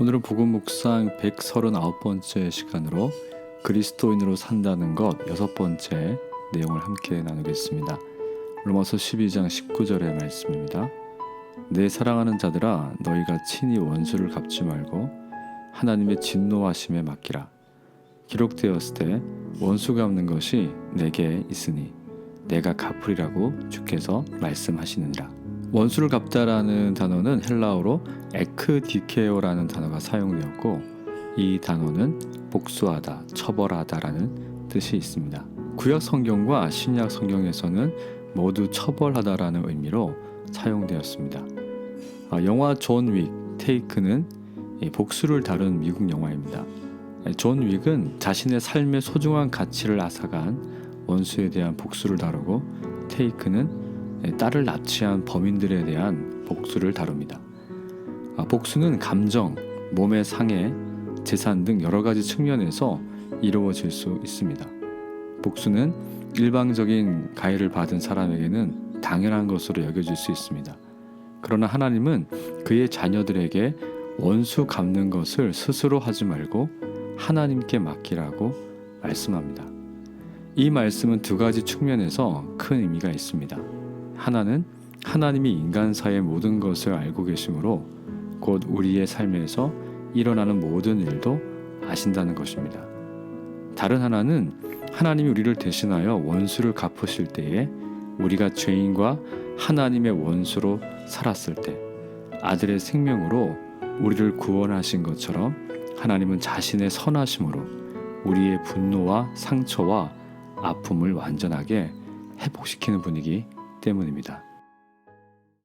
오늘은 복음 묵상 139번째 시간으로 그리스도인으로 산다는 것 여섯 번째 내용을 함께 나누겠습니다. 로마서 12장 19절의 말씀입니다. 내 사랑하는 자들아 너희가 친히 원수를 갚지 말고 하나님의 진노하심에 맡기라. 기록되었을 때 원수 갚는 것이 내게 있으니 내가 갚으리라고 주께서 말씀하시느니라. 원수를 갚다라는 단어는 헬라어로 에크디케오라는 단어가 사용되었고 이 단어는 복수하다, 처벌하다라는 뜻이 있습니다. 구약 성경과 신약 성경에서는 모두 처벌하다라는 의미로 사용되었습니다. 아, 영화 존 윅 테이크는 이 복수를 다룬 미국 영화입니다. 존 윅은 자신의 삶의 소중한 가치를 앗아간 원수에 대한 복수를 다루고 테이크는 딸을 납치한 범인들에 대한 복수를 다룹니다. 아, 복수는 감정, 몸의 상해, 재산 등 여러 가지 측면에서 이루어질 수 있습니다. 복수는 일방적인 가해를 받은 사람에게는 당연한 것으로 여겨질 수 있습니다. 그러나 하나님은 그의 자녀들에게 원수 갚는 것을 스스로 하지 말고 하나님께 맡기라고 말씀합니다. 이 말씀은 두 가지 측면에서 큰 의미가 있습니다. 하나는 하나님이 인간사의 모든 것을 알고 계시므로 곧 우리의 삶에서 일어나는 모든 일도 아신다는 것입니다. 다른 하나는 하나님이 우리를 대신하여 원수를 갚으실 때에 우리가 죄인과 하나님의 원수로 살았을 때 아들의 생명으로 우리를 구원하신 것처럼 하나님은 자신의 선하심으로 우리의 분노와 상처와 아픔을 완전하게 회복시키는 분이기 때문입니다.